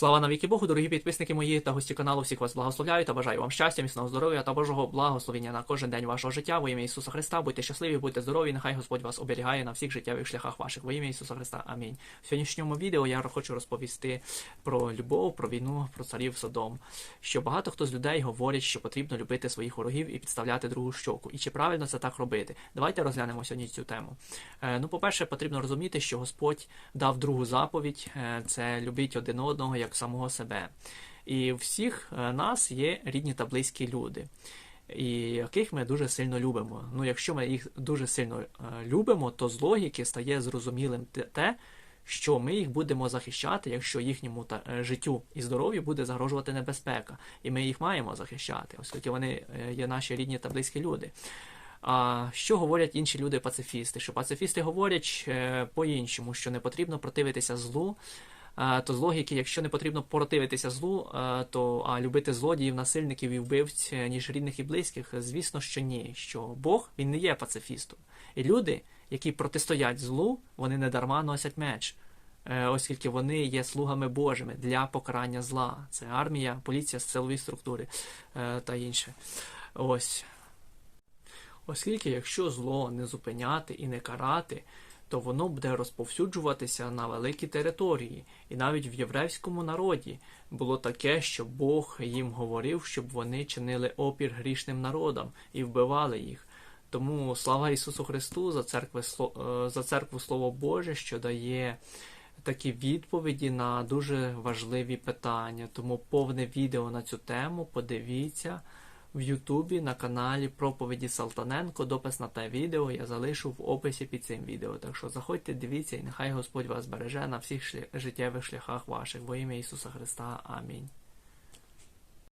Слава навіки Богу, дорогі підписники мої та гості каналу. Всіх вас благословляю та бажаю вам щастя, міцного здоров'я та Божого благословення на кожен день вашого життя. Во ім'я Ісуса Христа. Будьте щасливі, будьте здорові. Нехай Господь вас оберігає на всіх життєвих шляхах ваших. Во ім'я Ісуса Христа. Амінь. В сьогоднішньому відео я хочу розповісти про любов, про війну, про царів Содом. Що багато хто з людей говорять, що потрібно любити своїх ворогів і підставляти другу щоку. І чи правильно це так робити? Давайте розглянемо сьогодні цю тему. Е, ну, по-перше, потрібно розуміти, що Господь дав другу заповідь: е, це любіть один одного як самого себе. І у всіх е, нас є рідні та близькі люди, і яких ми дуже сильно любимо. Ну, якщо ми їх дуже сильно е, любимо, то з логіки стає зрозумілим те- що ми їх будемо захищати, якщо їхньому та, е, життю і здоров'ю буде загрожувати небезпека. І ми їх маємо захищати, оскільки вони є наші рідні та близькі люди. А що говорять інші люди-пацифісти? Що пацифісти говорять по-іншому, що не потрібно противитися злу. То з логіки, якщо не потрібно противитися злу, то а любити злодіїв, насильників і вбивць, е, ніж рідних і близьких, звісно, що ні. Що Бог він не є пацифістом. І люди, які протистоять злу, вони не дарма носять меч, е, оскільки вони є слугами Божими для покарання зла. Це армія, поліція, силові структури е, та інше. Ось. Оскільки, якщо зло не зупиняти і не карати, то воно буде розповсюджуватися на великі території, і навіть в єврейському народі було таке, що Бог їм говорив, щоб вони чинили опір грішним народам і вбивали їх. Тому слава Ісусу Христу за церкви е, за церкву Слово Боже, що дає такі відповіді на дуже важливі питання. Тому повне відео на цю тему подивіться в Ютубі на каналі Проповіді Салтаненко. Допис на те відео я залишу в описі під цим відео. Так що заходьте, дивіться, і нехай Господь вас береже на всіх шлях- життєвих шляхах ваших. Во ім'я Ісуса Христа. Амінь.